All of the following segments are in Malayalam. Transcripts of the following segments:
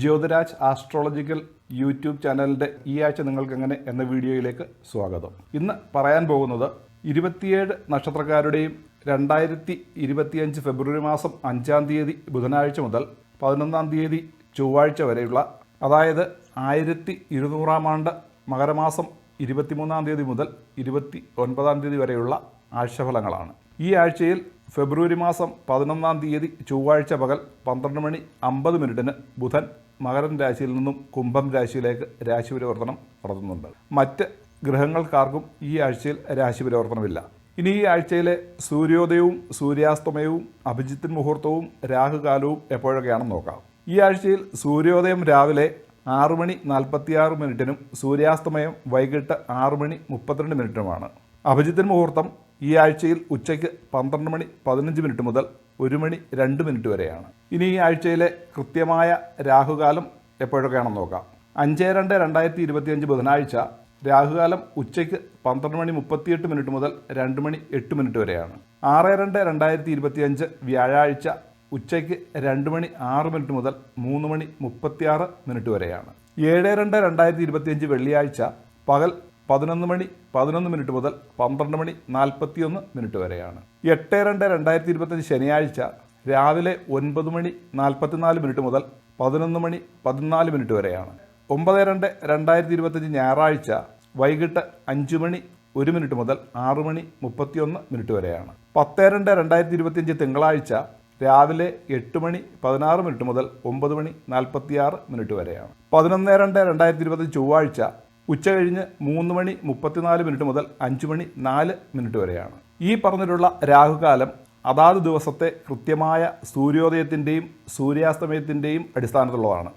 ജ്യോതിരാജ് ആസ്ട്രോളജിക്കൽ യൂട്യൂബ് ചാനലിന്റെ ഈ ആഴ്ച നിങ്ങൾക്ക് എങ്ങനെ എന്ന വീഡിയോയിലേക്ക് സ്വാഗതം. ഇന്ന് പറയാൻ പോകുന്നത് ഇരുപത്തിയേഴ് നക്ഷത്രക്കാരുടെയും രണ്ടായിരത്തി ഇരുപത്തിയഞ്ച് ഫെബ്രുവരി മാസം അഞ്ചാം തീയതി ബുധനാഴ്ച മുതൽ പതിനൊന്നാം തീയതി ചൊവ്വാഴ്ച വരെയുള്ള അതായത് ആയിരത്തി ഇരുന്നൂറാം ആണ്ട് മകരമാസം ഇരുപത്തിമൂന്നാം തീയതി മുതൽ ഇരുപത്തി ഒൻപതാം തീയതി വരെയുള്ള ആഴ്ചഫലങ്ങളാണ്. ഈ ആഴ്ചയിൽ ഫെബ്രുവരി മാസം പതിനൊന്നാം തീയതി ചൊവ്വാഴ്ച പകൽ പന്ത്രണ്ട് മണി അമ്പത് മിനിറ്റിന് ബുധൻ മകരൻ രാശിയിൽ നിന്നും കുംഭം രാശിയിലേക്ക് രാശി പരിവർത്തനം നടത്തുന്നുണ്ട്. മറ്റ് ഗ്രഹങ്ങൾക്കാർക്കും ഈ ആഴ്ചയിൽ രാശി പരിവർത്തനമില്ല. ഇനി ഈ ആഴ്ചയിലെ സൂര്യോദയവും സൂര്യാസ്തമയവും അഭിജിത്തിൻ മുഹൂർത്തവും രാഹുകാലവും എപ്പോഴൊക്കെയാണെന്ന് നോക്കാം. ഈ ആഴ്ചയിൽ സൂര്യോദയം രാവിലെ ആറ് മണി നാൽപ്പത്തിയാറ് മിനിറ്റിനും സൂര്യാസ്തമയം വൈകിട്ട് ആറ് മണി മുപ്പത്തിരണ്ട് മിനിറ്റുമാണ് അഭിജിത്തിൻ മുഹൂർത്തം ഈ ആഴ്ചയിൽ ഉച്ചയ്ക്ക് പന്ത്രണ്ട് മണി പതിനഞ്ച് മിനിറ്റ് മുതൽ ഒരു മണി രണ്ട് മിനിറ്റ് വരെയാണ്. ഇനി ഈ ആഴ്ചയിലെ കൃത്യമായ രാഹുകാലം എപ്പോഴൊക്കെയാണെന്ന് നോക്കാം. അഞ്ച് രണ്ട് രണ്ടായിരത്തി ഇരുപത്തിയഞ്ച് ബുധനാഴ്ച രാഹുകാലം ഉച്ചയ്ക്ക് പന്ത്രണ്ട് മണി മുപ്പത്തിയെട്ട് മിനിറ്റ് മുതൽ രണ്ട് മണി എട്ട് മിനിറ്റ് വരെയാണ്. ആറ് രണ്ട് രണ്ടായിരത്തി ഇരുപത്തിയഞ്ച് വ്യാഴാഴ്ച ഉച്ചയ്ക്ക് രണ്ട് മണി ആറ് മിനിറ്റ് മുതൽ മൂന്ന് മണി മുപ്പത്തിയാറ് മിനിറ്റ് വരെയാണ്. ഏഴ് രണ്ട് രണ്ടായിരത്തി ഇരുപത്തിയഞ്ച് വെള്ളിയാഴ്ച പകൽ പതിനൊന്ന് മണി പതിനൊന്ന് മിനിറ്റ് മുതൽ പന്ത്രണ്ട് മണി നാൽപ്പത്തിയൊന്ന് മിനിറ്റ് വരെയാണ്. എട്ട് രണ്ട് രണ്ടായിരത്തി ഇരുപത്തഞ്ച് ശനിയാഴ്ച രാവിലെ ഒൻപത് മണി നാൽപ്പത്തിനാല് മിനിറ്റ് മുതൽ പതിനൊന്ന് മണി പതിനാല് മിനിറ്റ് വരെയാണ്. ഒമ്പത് രണ്ട് രണ്ടായിരത്തി ഇരുപത്തഞ്ച് ഞായറാഴ്ച വൈകിട്ട് അഞ്ച് മണി ഒരു മിനിറ്റ് മുതൽ ആറ് മണി മുപ്പത്തിയൊന്ന് മിനിറ്റ് വരെയാണ്. പത്ത് രണ്ട് രണ്ടായിരത്തി ഇരുപത്തിയഞ്ച് തിങ്കളാഴ്ച രാവിലെ എട്ട് മണി പതിനാറ് മിനിറ്റ് മുതൽ ഒമ്പത് മണി നാൽപ്പത്തിയാറ് മിനിറ്റ് വരെയാണ്. പതിനൊന്ന് രണ്ട് രണ്ടായിരത്തി ഇരുപത്തി ചൊവ്വാഴ്ച ഉച്ച കഴിഞ്ഞ് മൂന്ന് മണി മുപ്പത്തിനാല് മിനിറ്റ് മുതൽ അഞ്ച് മണി നാല് മിനിറ്റ് വരെയാണ്. ഈ പറഞ്ഞിട്ടുള്ള രാഹുകാലം അതാത് ദിവസത്തെ കൃത്യമായ സൂര്യോദയത്തിന്റെയും സൂര്യാസ്തമയത്തിന്റെയും അടിസ്ഥാനത്തിലുള്ളതാണ്.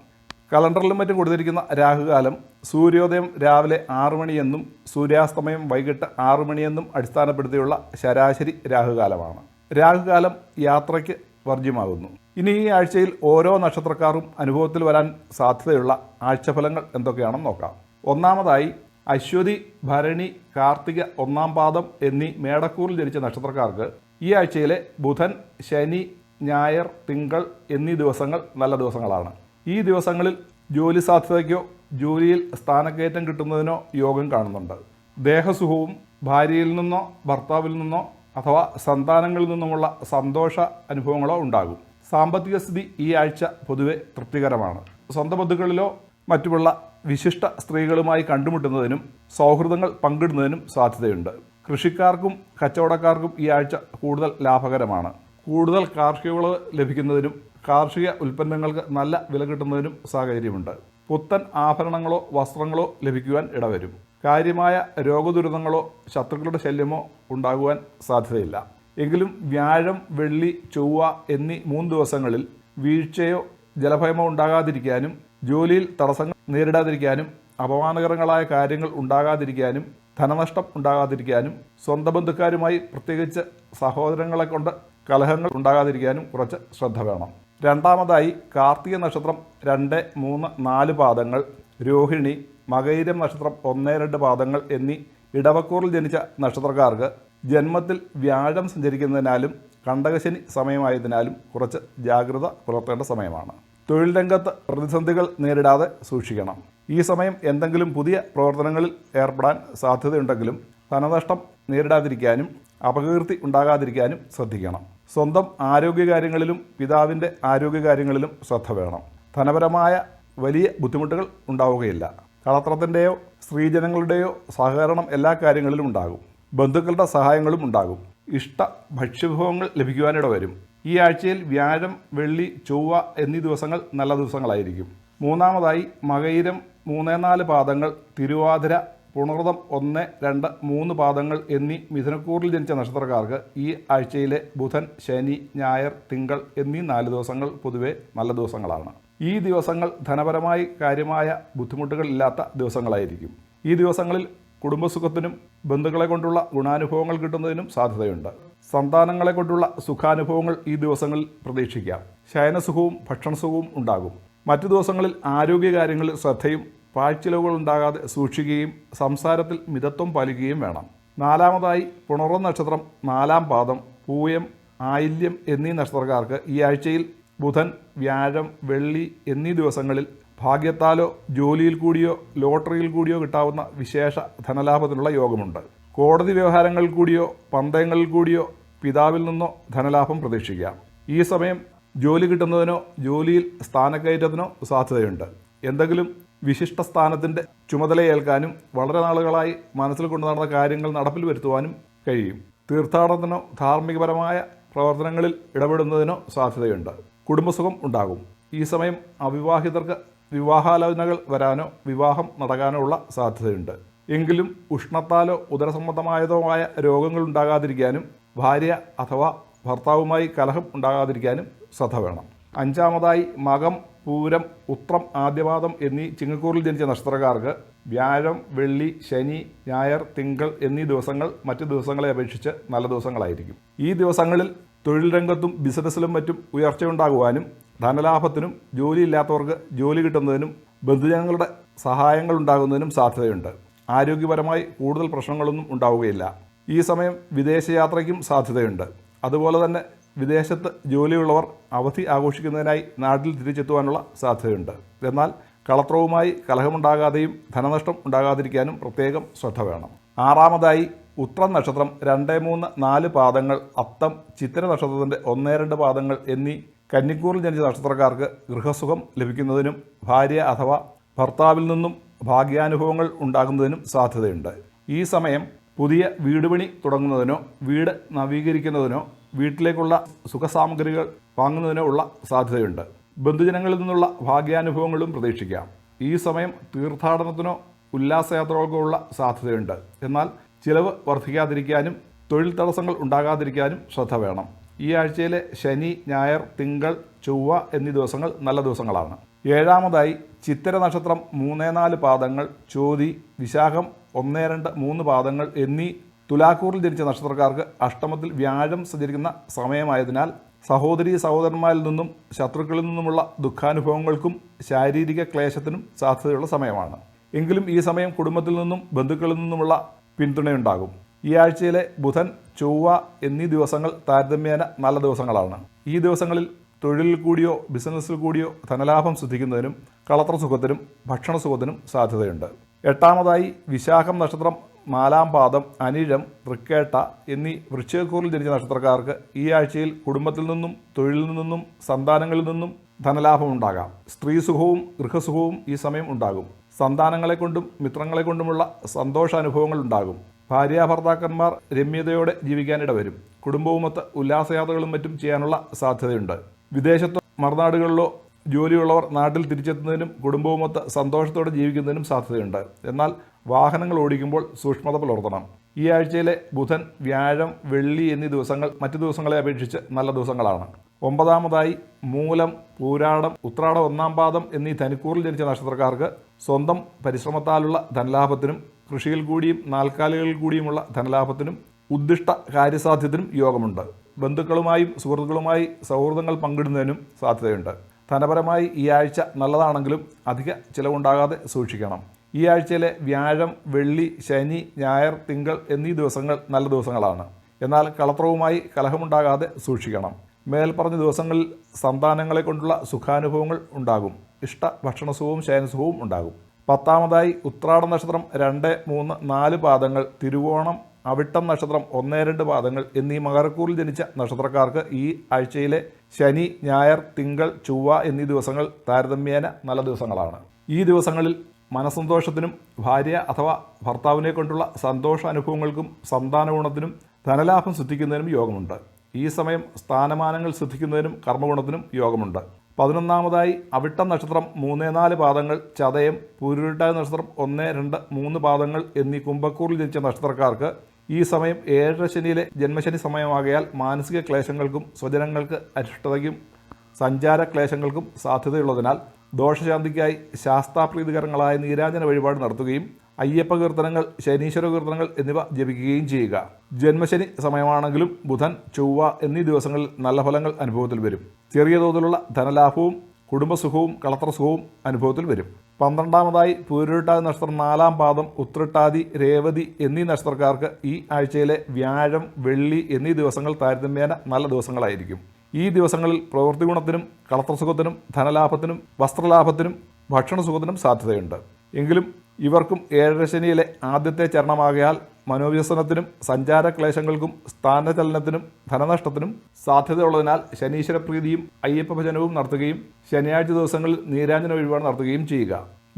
കലണ്ടറിലും മറ്റും കൊടുത്തിരിക്കുന്ന രാഹുകാലം സൂര്യോദയം രാവിലെ ആറു മണിയെന്നും സൂര്യാസ്തമയം വൈകിട്ട് ആറ് മണിയെന്നും അടിസ്ഥാനപ്പെടുത്തിയുള്ള ശരാശരി രാഹുകാലമാണ്. രാഹുകാലം യാത്രയ്ക്ക് വർജ്യമാകുന്നു ഇനി ഈ ആഴ്ചയിൽ ഓരോ നക്ഷത്രക്കാരും അനുഭവത്തിൽ വരാൻ സാധ്യതയുള്ള ആഴ്ചഫലങ്ങൾ എന്തൊക്കെയാണെന്ന് നോക്കാം. ഒന്നാമതായി അശ്വതി ഭരണി കാർത്തിക ഒന്നാം പാദം എന്നീ മേടക്കൂറിൽ ജനിച്ച നക്ഷത്രക്കാർക്ക് ഈ ആഴ്ചയിലെ ബുധൻ ശനി ഞായർ തിങ്കൾ എന്നീ ദിവസങ്ങൾ നല്ല ദിവസങ്ങളാണ്. ഈ ദിവസങ്ങളിൽ ജോലി സാധ്യതയ്ക്കോ ജോലിയിൽ സ്ഥാനക്കയറ്റം കിട്ടുന്നതിനോ യോഗം കാണുന്നുണ്ട്. ദേഹസുഖവും ഭാര്യയിൽ നിന്നോ ഭർത്താവിൽ നിന്നോ അഥവാ സന്താനങ്ങളിൽ നിന്നുമുള്ള സന്തോഷ അനുഭവങ്ങളോ ഉണ്ടാകും. സാമ്പത്തിക സ്ഥിതി ഈ ആഴ്ച പൊതുവെ തൃപ്തികരമാണ്. സ്വന്തം ബന്ധുക്കളിലോ മറ്റുമുള്ള വിശിഷ്ട സ്ത്രീകളുമായി കണ്ടുമുട്ടുന്നതിനും സൗഹൃദങ്ങൾ പങ്കിടുന്നതിനും സാധ്യതയുണ്ട്. കൃഷിക്കാർക്കും കച്ചവടക്കാർക്കും ഈ ആഴ്ച കൂടുതൽ ലാഭകരമാണ്. കൂടുതൽ കാർഷിക വിളവ് ലഭിക്കുന്നതിനും കാർഷിക ഉൽപ്പന്നങ്ങൾക്ക് നല്ല വില കിട്ടുന്നതിനും സാഹചര്യമുണ്ട്. പുത്തൻ ആഭരണങ്ങളോ വസ്ത്രങ്ങളോ ലഭിക്കുവാൻ ഇടവരും. കാര്യമായ രോഗദുരിതങ്ങളോ ശത്രുക്കളുടെ ശല്യമോ ഉണ്ടാകുവാൻ സാധ്യതയില്ല. എങ്കിലും വ്യാഴം വെള്ളി ചൊവ്വ എന്നീ മൂന്ന് ദിവസങ്ങളിൽ വീഴ്ചയോ ജലഭയമോ ഉണ്ടാകാതിരിക്കാനും ജോലിയിൽ തടസ്സങ്ങൾ നേരിടാതിരിക്കാനും അപമാനകരങ്ങളായ കാര്യങ്ങൾ ഉണ്ടാകാതിരിക്കാനും ധനനഷ്ടം ഉണ്ടാകാതിരിക്കാനും സ്വന്തം ബന്ധുക്കാരുമായി പ്രത്യേകിച്ച് സഹോദരങ്ങളെ കൊണ്ട് കലഹങ്ങൾ ഉണ്ടാകാതിരിക്കാനും കുറച്ച് ശ്രദ്ധ വേണം. രണ്ടാമതായി കാർത്തിക നക്ഷത്രം രണ്ട് മൂന്ന് നാല് പാദങ്ങൾ രോഹിണി മകൈരം നക്ഷത്രം ഒന്ന് രണ്ട് പാദങ്ങൾ എന്നീ ഇടവക്കൂറിൽ ജനിച്ച നക്ഷത്രക്കാർക്ക് ജന്മത്തിൽ വ്യാഴം സഞ്ചരിക്കുന്നതിനാലും കണ്ടകശനി സമയമായതിനാലും കുറച്ച് ജാഗ്രത പുലർത്തേണ്ട സമയമാണ്. തൊഴിൽ രംഗത്ത് പ്രതിസന്ധികൾ നേരിടാതെ സൂക്ഷിക്കണം. ഈ സമയം എന്തെങ്കിലും പുതിയ പ്രവർത്തനങ്ങളിൽ ഏർപ്പെടാൻ സാധ്യതയുണ്ടെങ്കിലും ധനനഷ്ടം നേരിടാതിരിക്കാനും അപകീർത്തി ഉണ്ടാകാതിരിക്കാനും ശ്രദ്ധിക്കണം. സ്വന്തം ആരോഗ്യകാര്യങ്ങളിലും പിതാവിന്റെ ആരോഗ്യകാര്യങ്ങളിലും ശ്രദ്ധ വേണം. ധനപരമായ വലിയ ബുദ്ധിമുട്ടുകൾ ഉണ്ടാവുകയില്ല. കളത്രത്തിന്റെയോ സ്ത്രീജനങ്ങളുടെയോ സഹകരണം എല്ലാ കാര്യങ്ങളിലും ഉണ്ടാകും. ബന്ധുക്കളുടെ സഹായങ്ങളും ഉണ്ടാകും. ഇഷ്ട ഭക്ഷ്യവിഭവങ്ങൾ ലഭിക്കുവാനിട വരും ഈ ആഴ്ചയിൽ വ്യാഴം വെള്ളി ചൊവ്വ എന്നീ ദിവസങ്ങൾ നല്ല ദിവസങ്ങളായിരിക്കും. മൂന്നാമതായി മകയിരം മൂന്ന് നാല് പാദങ്ങൾ തിരുവാതിര പുണർതം ഒന്ന് രണ്ട് മൂന്ന് പാദങ്ങൾ എന്നീ മിഥുനക്കൂറിൽ ജനിച്ച നക്ഷത്രക്കാർക്ക് ഈ ആഴ്ചയിലെ ബുധൻ ശനി ഞായർ തിങ്കൾ എന്നീ നാല് ദിവസങ്ങൾ പൊതുവെ നല്ല ദിവസങ്ങളാണ്. ഈ ദിവസങ്ങൾ ധനപരമായി കാര്യമായ ബുദ്ധിമുട്ടുകൾ ഇല്ലാത്ത ദിവസങ്ങളായിരിക്കും. ഈ ദിവസങ്ങളിൽ കുടുംബസുഖത്തിനും ബന്ധുക്കളെ കൊണ്ടുള്ള ഗുണാനുഭവങ്ങൾ കിട്ടുന്നതിനും സാധ്യതയുണ്ട്. സന്താനങ്ങളെ കൊണ്ടുള്ള സുഖാനുഭവങ്ങൾ ഈ ദിവസങ്ങളിൽ പ്രതീക്ഷിക്കാം. ശയനസുഖവും ഭക്ഷണസുഖവും ഉണ്ടാകും. മറ്റു ദിവസങ്ങളിൽ ആരോഗ്യകാര്യങ്ങളിൽ ശ്രദ്ധയും പാഴ്ചിലവുകൾ ഉണ്ടാകാതെ സൂക്ഷിക്കുകയും സംസാരത്തിൽ മിതത്വം പാലിക്കുകയും വേണം. നാലാമതായി പുണർവ നക്ഷത്രം നാലാം പാദം പൂയം ആയില്യം എന്നീ നക്ഷത്രക്കാർക്ക് ഈ ആഴ്ചയിൽ ബുധൻ വ്യാഴം വെള്ളി എന്നീ ദിവസങ്ങളിൽ ഭാഗ്യത്താലോ ജോലിയിൽ കൂടിയോ ലോട്ടറിയിൽ കൂടിയോ കിട്ടാവുന്ന വിശേഷ ധനലാഭത്തിനുള്ള യോഗമുണ്ട്. കോടതി വ്യവഹാരങ്ങളിൽ കൂടിയോ പന്തയങ്ങളിൽ കൂടിയോ പിതാവിൽ നിന്നോ ധനലാഭം പ്രതീക്ഷിക്കാം ഈ സമയം ജോലി കിട്ടുന്നതിനോ ജോലിയിൽ സ്ഥാനക്കയറ്റത്തിനോ സാധ്യതയുണ്ട്. എന്തെങ്കിലും വിശിഷ്ട സ്ഥാനത്തിന്റെ ചുമതലയേൽക്കാനും വളരെ നാളുകളായി മനസ്സിൽ കൊണ്ടു നടന്ന കാര്യങ്ങൾ നടപ്പിൽ വരുത്തുവാനും കഴിയും. തീർത്ഥാടനത്തിനോ ധാർമ്മികപരമായ പ്രവർത്തനങ്ങളിൽ ഇടപെടുന്നതിനോ സാധ്യതയുണ്ട്. കുടുംബസുഖം ഉണ്ടാകും. ഈ സമയം അവിവാഹിതർക്ക് വിവാഹാലോചനകൾ വരാനോ വിവാഹം നടക്കാനോ ഉള്ള സാധ്യതയുണ്ട്. എങ്കിലും ഉഷ്ണത്താലോ ഉദരസംബന്ധമായതോ ആയ രോഗങ്ങൾ ഉണ്ടാകാതിരിക്കാനും ഭാര്യ അഥവാ ഭർത്താവുമായി കലഹം ഉണ്ടാകാതിരിക്കാനും ശ്രദ്ധ വേണം. അഞ്ചാമതായി മകം പൂരം ഉത്രം ആദ്യപാദം എന്നീ ചിങ്ങക്കൂറിൽ ജനിച്ച നക്ഷത്രക്കാർക്ക് വ്യാഴം വെള്ളി ശനി ഞായർ തിങ്കൾ എന്നീ ദിവസങ്ങൾ മറ്റു ദിവസങ്ങളെ അപേക്ഷിച്ച് നല്ല ദിവസങ്ങളായിരിക്കും. ഈ ദിവസങ്ങളിൽ തൊഴിൽ രംഗത്തും ബിസിനസ്സിലും മറ്റും ഉയർച്ചയുണ്ടാകുവാനും ധനലാഭത്തിനും ജോലിയില്ലാത്തവർക്ക് ജോലി കിട്ടുന്നതിനും ബന്ധുജനങ്ങളുടെ സഹായങ്ങൾ ഉണ്ടാകുന്നതിനും സാധ്യതയുണ്ട്. ആരോഗ്യപരമായി കൂടുതൽ പ്രശ്നങ്ങളൊന്നും ഉണ്ടാവുകയില്ല. ഈ സമയം വിദേശയാത്രയ്ക്കും സാധ്യതയുണ്ട്. അതുപോലെ തന്നെ വിദേശത്ത് ജോലിയുള്ളവർ അവധി ആഘോഷിക്കുന്നതിനായി നാട്ടിൽ തിരിച്ചെത്തുവാനുള്ള സാധ്യതയുണ്ട്. എന്നാൽ കളത്രവുമായി കലഹമുണ്ടാകാതെയും ധനനഷ്ടം ഉണ്ടാകാതിരിക്കാനും പ്രത്യേകം ശ്രദ്ധ വേണം. ആറാമതായി ഉത്രം നക്ഷത്രം രണ്ട് മൂന്ന് നാല് പാദങ്ങൾ അത്തം ചിത്തിര നക്ഷത്രത്തിന്റെ ഒന്നേ രണ്ട് പാദങ്ങൾ എന്നീ കന്നിക്കൂറിൽ ജനിച്ച നക്ഷത്രക്കാർക്ക് ഗൃഹസുഖം ലഭിക്കുന്നതിനും ഭാര്യ അഥവാ ഭർത്താവിൽ നിന്നും ഭാഗ്യാനുഭവങ്ങൾ ഉണ്ടാകുന്നതിനും സാധ്യതയുണ്ട്. ഈ സമയം പുതിയ വീട് പണി തുടങ്ങുന്നതിനോ വീട് നവീകരിക്കുന്നതിനോ വീട്ടിലേക്കുള്ള സുഖസാമഗ്രികൾ വാങ്ങുന്നതിനോ ഉള്ള സാധ്യതയുണ്ട്. ബന്ധുജനങ്ങളിൽ നിന്നുള്ള ഭാഗ്യാനുഭവങ്ങളും പ്രതീക്ഷിക്കാം. ഈ സമയം തീർത്ഥാടനത്തിനോ ഉല്ലാസയാത്രകൾക്കോ ഉള്ള സാധ്യതയുണ്ട്. എന്നാൽ ചിലവ് വർദ്ധിക്കാതിരിക്കാനും തൊഴിൽ തടസ്സങ്ങൾ ഉണ്ടാകാതിരിക്കാനും ശ്രദ്ധ വേണം. ഈ ആഴ്ചയിലെ ശനി ഞായർ തിങ്കൾ ചൊവ്വ എന്നീ ദിവസങ്ങൾ നല്ല ദിവസങ്ങളാണ്. ഏഴാമതായി ചിത്തിര നക്ഷത്രം മൂന്നേ നാല് പാദങ്ങൾ ചോതി വിശാഖം ഒന്നേ രണ്ട് മൂന്ന് പാദങ്ങൾ എന്നീ തുലാക്കൂറിൽ ജനിച്ച നക്ഷത്രക്കാർക്ക് അഷ്ടമത്തിൽ വ്യാഴം സഞ്ചരിക്കുന്ന സമയമായതിനാൽ സഹോദരി സഹോദരന്മാരിൽ നിന്നും ശത്രുക്കളിൽ നിന്നുമുള്ള ദുഃഖാനുഭവങ്ങൾക്കും ശാരീരിക ക്ലേശത്തിനും സാധ്യതയുള്ള സമയമാണ്. എങ്കിലും ഈ സമയം കുടുംബത്തിൽ നിന്നും ബന്ധുക്കളിൽ നിന്നുമുള്ള പിന്തുണയുണ്ടാകും. ഈ ആഴ്ചയിലെ ബുധൻ ചൊവ്വ എന്നീ ദിവസങ്ങൾ താരതമ്യേന നല്ല ദിവസങ്ങളാണ്. ഈ ദിവസങ്ങളിൽ തൊഴിലിൽ കൂടിയോ ബിസിനസ്സിൽ കൂടിയോ ധനലാഭം സിദ്ധിക്കുന്നതിനും കളത്ര സുഖത്തിനും ഭക്ഷണ സുഖത്തിനും സാധ്യതയുണ്ട്. എട്ടാമതായി വിശാഖം നക്ഷത്രം നാലാം പാദം അനിഴം തൃക്കേട്ട എന്നീ വൃശ്ചികക്കൂറിൽ ജനിച്ച നക്ഷത്രക്കാർക്ക് ഈ ആഴ്ചയിൽ കുടുംബത്തിൽ നിന്നും തൊഴിലിൽ നിന്നും സന്താനങ്ങളിൽ നിന്നും ധനലാഭം ഉണ്ടാകാം. സ്ത്രീ സുഖവും ഗൃഹസുഖവും ഈ സമയം ഉണ്ടാകും. സന്താനങ്ങളെ കൊണ്ടും മിത്രങ്ങളെ കൊണ്ടുമുള്ള സന്തോഷാനുഭവങ്ങൾ ഉണ്ടാകും. ഭാര്യ രമ്യതയോടെ ജീവിക്കാനിട വരും കുടുംബവുമൊത്ത് ഉല്ലാസയാത്രകളും മറ്റും ചെയ്യാനുള്ള സാധ്യതയുണ്ട്. വിദേശത്തോ മറുനാടുകളിലോ ജോലിയുള്ളവർ നാട്ടിൽ തിരിച്ചെത്തുന്നതിനും കുടുംബവുമൊത്ത് സന്തോഷത്തോടെ ജീവിക്കുന്നതിനും സാധ്യതയുണ്ട്. എന്നാൽ വാഹനങ്ങൾ ഓടിക്കുമ്പോൾ സൂക്ഷ്മത പുലർത്തണം. ഈ ആഴ്ചയിലെ ബുധൻ വ്യാഴം വെള്ളി എന്നീ ദിവസങ്ങൾ മറ്റു ദിവസങ്ങളെ അപേക്ഷിച്ച് നല്ല ദിവസങ്ങളാണ്. ഒമ്പതാമതായി മൂലം പൂരാടം ഉത്രാടം ഒന്നാം പാദം എന്നീ ധനുക്കൂറിൽ ജനിച്ച നക്ഷത്രക്കാർക്ക് സ്വന്തം പരിശ്രമത്താലുള്ള ധനലാഭത്തിനും കൃഷിയിൽ കൂടിയും നാൽക്കാലികളിൽ കൂടിയുമുള്ള ധനലാഭത്തിനും ഉദ്ദിഷ്ട കാര്യസാധ്യത്തിനും യോഗമുണ്ട്. ബന്ധുക്കളുമായും സുഹൃത്തുക്കളുമായി സൗഹൃദങ്ങൾ പങ്കിടുന്നതിനും സാധ്യതയുണ്ട്. ധനപരമായി ഈ ആഴ്ച നല്ലതാണെങ്കിലും അധിക ചിലവുണ്ടാകാതെ സൂക്ഷിക്കണം. ഈ ആഴ്ചയിലെ വ്യാഴം വെള്ളി ശനി ഞായർ തിങ്കൾ എന്നീ ദിവസങ്ങൾ നല്ല ദിവസങ്ങളാണ്. എന്നാൽ കളത്രവുമായി കലഹമുണ്ടാകാതെ സൂക്ഷിക്കണം. മേൽപ്പറഞ്ഞ ദിവസങ്ങളിൽ സന്താനങ്ങളെ കൊണ്ടുള്ള സുഖാനുഭവങ്ങൾ ഉണ്ടാകും. ഇഷ്ട ഭക്ഷണസുഖവും ശയനസുഖവും ഉണ്ടാകും. പത്താമതായി ഉത്രാട നക്ഷത്രം രണ്ട് മൂന്ന് നാല് പാദങ്ങൾ തിരുവോണം അവിട്ടം നക്ഷത്രം ഒന്നേ രണ്ട് പാദങ്ങൾ എന്നീ മകരക്കൂറിൽ ജനിച്ച നക്ഷത്രക്കാർക്ക് ഈ ആഴ്ചയിലെ ശനി ഞായർ തിങ്കൾ ചൊവ്വ എന്നീ ദിവസങ്ങൾ താരതമ്യേന നല്ല ദിവസങ്ങളാണ്. ഈ ദിവസങ്ങളിൽ മനസന്തോഷത്തിനും ഭാര്യ അഥവാ ഭർത്താവിനെ കൊണ്ടുള്ള സന്തോഷ അനുഭവങ്ങൾക്കും സന്താന ഗുണത്തിനും ധനലാഭം സിദ്ധിക്കുന്നതിനും യോഗമുണ്ട്. ഈ സമയം സ്ഥാനമാനങ്ങൾ സിദ്ധിക്കുന്നതിനും കർമ്മഗുണത്തിനും യോഗമുണ്ട്. പതിനൊന്നാമതായി അവിട്ടം നക്ഷത്രം മൂന്നേ നാല് പാദങ്ങൾ ചതയം പൂരുരുട്ടായ നക്ഷത്രം ഒന്ന് രണ്ട് മൂന്ന് പാദങ്ങൾ എന്നീ കുംഭക്കൂറിൽ ജനിച്ച നക്ഷത്രക്കാർക്ക് ഈ സമയം ഏഴര ശനിയിലെ ജന്മശനി സമയമാകയാൽ മാനസിക ക്ലേശങ്ങൾക്കും സ്വജനങ്ങൾക്ക് അരിഷ്ടതയ്ക്കും സഞ്ചാര ക്ലേശങ്ങൾക്കും സാധ്യതയുള്ളതിനാൽ ദോഷശാന്തിക്കായി ശാസ്താപ്രീതികരങ്ങളായ നീരാജന വഴിപാട് നടത്തുകയും അയ്യപ്പ കീർത്തനങ്ങൾ ശനീശ്വര കീർത്തനങ്ങൾ എന്നിവ ജപിക്കുകയും ചെയ്യുക. ജന്മശനി സമയമാണെങ്കിലും ബുധൻ ചൊവ്വ എന്നീ ദിവസങ്ങളിൽ നല്ല ഫലങ്ങൾ അനുഭവത്തിൽ വരും. ചെറിയ തോതിലുള്ള ധനലാഭവും കുടുംബസുഖവും കളത്രസുഖവും അനുഭവത്തിൽ വരും. പന്ത്രണ്ടാമതായി പൂരുരുട്ടാതി നക്ഷത്രം നാലാം പാദം ഉത്രട്ടാതി രേവതി എന്നീ നക്ഷത്രക്കാർക്ക് ഈ ആഴ്ചയിലെ വ്യാഴം വെള്ളി എന്നീ ദിവസങ്ങൾ താരതമ്യേന നല്ല ദിവസങ്ങളായിരിക്കും. ഈ ദിവസങ്ങളിൽ പ്രവൃത്തി ഗുണത്തിനും കളത്രസുഖത്തിനും ധനലാഭത്തിനും വസ്ത്രലാഭത്തിനും ഭക്ഷണസുഖത്തിനും സാധ്യതയുണ്ട്. എങ്കിലും ഇവർക്കും ഏഴര ശനിയിലെ ആദ്യത്തെ ചരണമാകയാൽ മനോവ്യസനത്തിനും സഞ്ചാരക്ലേശങ്ങൾക്കും സ്ഥാനചലനത്തിനും ധനനഷ്ടത്തിനും സാധ്യതയുള്ളതിനാൽ ശനീശ്വര പ്രീതിയും അയ്യപ്പ ഭജനവും നടത്തുകയും ശനിയാഴ്ച ദിവസങ്ങളിൽ നീരാഞ്ജന വഴിപാട് നടത്തുകയും ചെയ്യുക.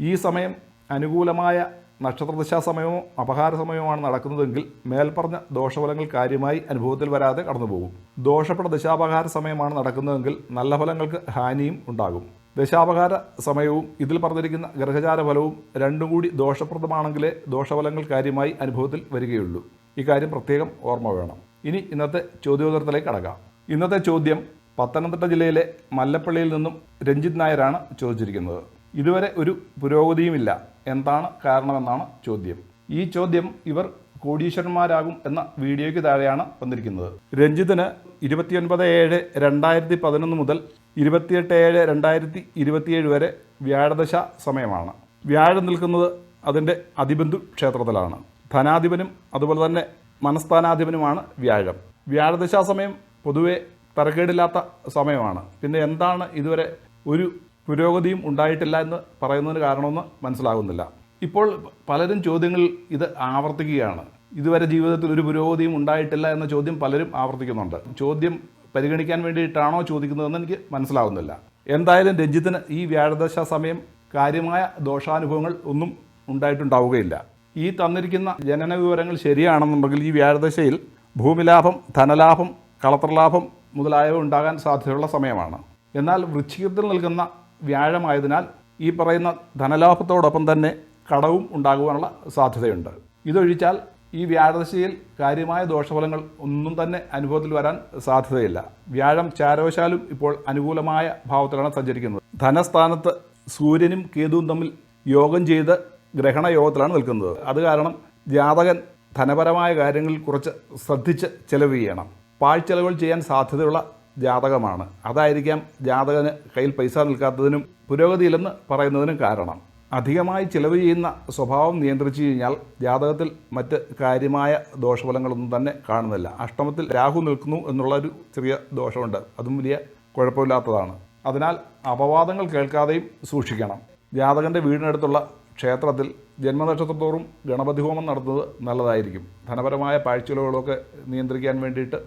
ഈ സമയം അനുകൂലമായ നക്ഷത്രദശാ സമയമോ അപഹാര സമയവുമാണ് നടക്കുന്നതെങ്കിൽ മേൽപ്പറഞ്ഞ ദോഷഫലങ്ങൾ കാര്യമായി അനുഭവത്തിൽ വരാതെ കടന്നുപോകും. ദോഷപ്പെട്ട ദശാപഹാര സമയമാണ് നടക്കുന്നതെങ്കിൽ നല്ല ഫലങ്ങൾക്ക് ഹാനിയും ഉണ്ടാകും. ദശാപഹാര സമയവും ഇതിൽ പറഞ്ഞിരിക്കുന്ന ഗ്രഹചാര ഫലവും രണ്ടും കൂടി ദോഷപ്രദമാണെങ്കിലേ ദോഷഫലങ്ങൾ കാര്യമായി അനുഭവത്തിൽ വരികയുള്ളൂ. ഇക്കാര്യം പ്രത്യേകം ഓർമ്മ വേണം. ഇനി ഇന്നത്തെ ചോദ്യോത്തരത്തിലേക്ക് കടക്കാം. ഇന്നത്തെ ചോദ്യം പത്തനംതിട്ട ജില്ലയിലെ മല്ലപ്പള്ളിയിൽ നിന്നും രഞ്ജിത് നായരാണ് ചോദിച്ചിരിക്കുന്നത്. ഇതുവരെ ഒരു പുരോഗതിയുമില്ല. എന്താണ് കാരണമെന്നാണ് ചോദ്യം. ഈ ചോദ്യം ഇവർ കോടീശ്വരന്മാരാകും എന്ന വീഡിയോയ്ക്ക് താഴെയാണ് വന്നിരിക്കുന്നത്. രഞ്ജിത്തിന് ഇരുപത്തിയൊൻപത് ഏഴ് രണ്ടായിരത്തി പതിനൊന്ന് മുതൽ ഇരുപത്തിയെട്ട് ഏഴ് രണ്ടായിരത്തി ഇരുപത്തിയേഴ് വരെ വ്യാഴദശ സമയമാണ്. വ്യാഴം നിൽക്കുന്നത് അതിന്റെ അതിബന്ധു ക്ഷേത്രത്തിലാണ്. ധനാധിപനും അതുപോലെ തന്നെ മനസ്ഥാനാധിപനുമാണ് വ്യാഴം. വ്യാഴദശാ സമയം പൊതുവെ തരക്കേടില്ലാത്ത സമയമാണ്. പിന്നെ എന്താണ് ഇതുവരെ ഒരു പുരോഗതിയും ഉണ്ടായിട്ടില്ല എന്ന് പറയുന്നതിന് കാരണമെന്ന് മനസ്സിലാകുന്നില്ല. ഇപ്പോൾ പലരും ചോദ്യങ്ങൾ ഇത് ആവർത്തിക്കുകയാണ്. ഇതുവരെ ജീവിതത്തിൽ ഒരു പുരോഗതിയും ഉണ്ടായിട്ടില്ല എന്ന ചോദ്യം പലരും ആവർത്തിക്കുന്നുണ്ട്. ചോദ്യം പരിഗണിക്കാൻ വേണ്ടിയിട്ടാണോ ചോദിക്കുന്നതെന്ന് എനിക്ക് മനസ്സിലാവുന്നില്ല. എന്തായാലും രഞ്ജിത്തിന് ഈ വ്യാഴദശ സമയം കാര്യമായ ദോഷാനുഭവങ്ങൾ ഒന്നും ഉണ്ടായിട്ടുണ്ടാവുകയില്ല. ഈ തന്നിരിക്കുന്ന ജനന വിവരങ്ങൾ ശരിയാണെന്നുണ്ടെങ്കിൽ ഈ വ്യാഴദശയിൽ ഭൂമിലാഭം ധനലാഭം കളത്രലാഭം മുതലായവ ഉണ്ടാകാൻ സാധ്യതയുള്ള സമയമാണ്. എന്നാൽ വൃശ്ചികത്തിൽ നിൽക്കുന്ന വ്യാഴമായതിനാൽ ഈ പറയുന്ന ധനലാഭത്തോടൊപ്പം തന്നെ കടവും ഉണ്ടാകുവാനുള്ള സാധ്യതയുണ്ട്. ഇതൊഴിച്ചാൽ ഈ വ്യാഴദശയിൽ കാര്യമായ ദോഷഫലങ്ങൾ ഒന്നും തന്നെ അനുഭവത്തിൽ വരാൻ സാധ്യതയില്ല. വ്യാഴം ചാരവശാലും ഇപ്പോൾ അനുകൂലമായ ഭാവത്തിലാണ് സഞ്ചരിക്കുന്നത്. ധനസ്ഥാനത്ത് സൂര്യനും കേതുവും തമ്മിൽ യോഗം ചെയ്ത് ഗ്രഹണ യോഗത്തിലാണ് നിൽക്കുന്നത്. അത് കാരണം ജാതകൻ ധനപരമായ കാര്യങ്ങളിൽ കുറച്ച് ശ്രദ്ധിച്ച് ചെലവ് ചെയ്യണം. പാഴ്ചെലവുകൾ ചെയ്യാൻ സാധ്യതയുള്ള ജാതകമാണ്. അതായിരിക്കാം ജാതകന് കയ്യിൽ പൈസ നിൽക്കാത്തതിനും പുരോഗതിയില്ലെന്ന് പറയുന്നതിനും കാരണം. അധികമായി ചിലവ് ചെയ്യുന്ന സ്വഭാവം നിയന്ത്രിച്ചു കഴിഞ്ഞാൽ ജാതകത്തിൽ മറ്റ് കാര്യമായ ദോഷഫലങ്ങളൊന്നും തന്നെ കാണുന്നില്ല. അഷ്ടമത്തിൽ രാഹു നിൽക്കുന്നു എന്നുള്ളൊരു ചെറിയ ദോഷമുണ്ട്. അതും വലിയ കുഴപ്പമില്ലാത്തതാണ്. അതിനാൽ അപവാദങ്ങൾ കേൾക്കാതെയും സൂക്ഷിക്കണം. ജാതകന്റെ വീടിനടുത്തുള്ള ക്ഷേത്രത്തിൽ ജന്മനക്ഷത്രത്തോറും ഗണപതി ഹോമം നടത്തുന്നത് നല്ലതായിരിക്കും. ധനപരമായ പാഴ്ചിലകളൊക്കെ നിയന്ത്രിക്കാൻ വേണ്ടിയിട്ട്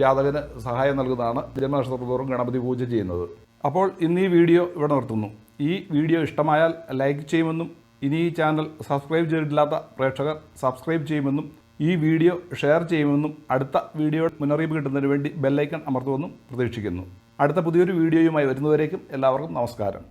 ജാതകന് സഹായം നൽകുന്നതാണ് ജന്മനക്ഷത്രത്തോറും ഗണപതി പൂജ ചെയ്യുന്നത്. അപ്പോൾ ഇന്ന് ഈ വീഡിയോ ഇവിടെ നിർത്തുന്നു. ഈ വീഡിയോ ഇഷ്ടമായാൽ ലൈക്ക് ചെയ്യുമെന്നും ഇനി ഈ ചാനൽ സബ്സ്ക്രൈബ് ചെയ്തിട്ടില്ലാത്ത പ്രേക്ഷകർ സബ്സ്ക്രൈബ് ചെയ്യുമെന്നും ഈ വീഡിയോ ഷെയർ ചെയ്യുമെന്നും അടുത്ത വീഡിയോ മുന്നറിയിപ്പ് കിട്ടുന്നതിന് വേണ്ടി ബെല്ലൈക്കൺ അമർത്തുമെന്നും പ്രതീക്ഷിക്കുന്നു. അടുത്ത പുതിയൊരു വീഡിയോയുമായി വരുന്നവരേക്കും എല്ലാവർക്കും നമസ്കാരം.